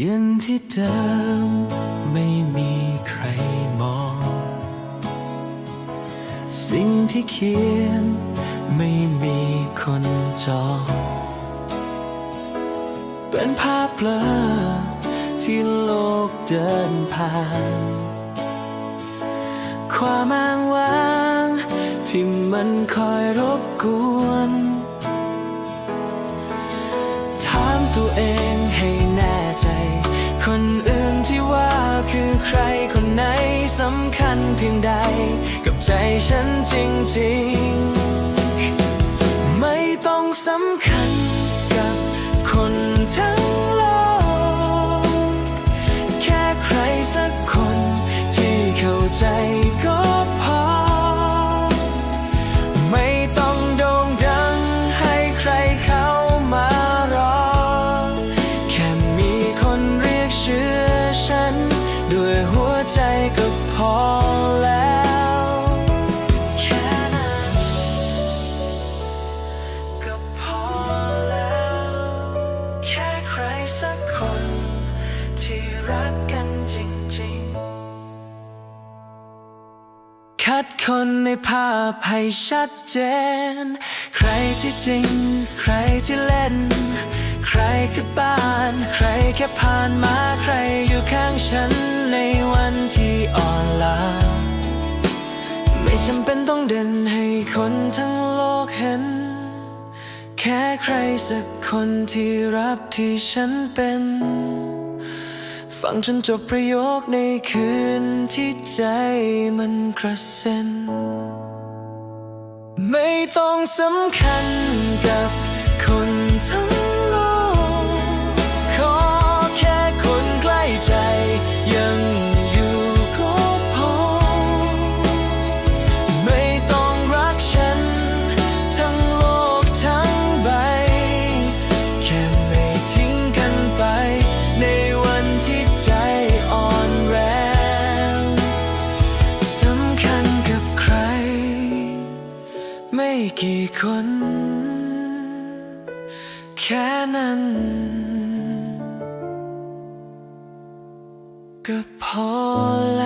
ยืนที่เดิมไม่มีใครมอง สิ่งที่เขียนไม่มีคนจอง เป็นภาพเบลอที่โลกเดินผ่าน ความอ้างว้างที่มันคอยรบกวนำคัญเพียงใด กับใจฉันจริงๆ ไม่ต้องสำคัญกับคนทั้งโลก แค่ใครสักคนที่เข้าใจ อแล้วแค่นั้นก็พอแล้ว แค่ใครสักคน ที่รักกันจริงๆ คัดคนในภาพให้ชัดเจน ใครที่จริง ใครที่เล่นใครคือบ้าน ใครแค่ผ่านมา ใครอยู่ข้างฉันในวันที่อ่อน จำเป็นต้องเด่นให้คนทั้งโลกเห็น แค่ใครสักคนที่รับที่ฉันเป็น ฟังจนจบประโยคในคืนที่ใจมันกระเซ็น ไม่ต้องสำคัญกับ ไม่กี่คน แค่นั้น ก็พอแล้ว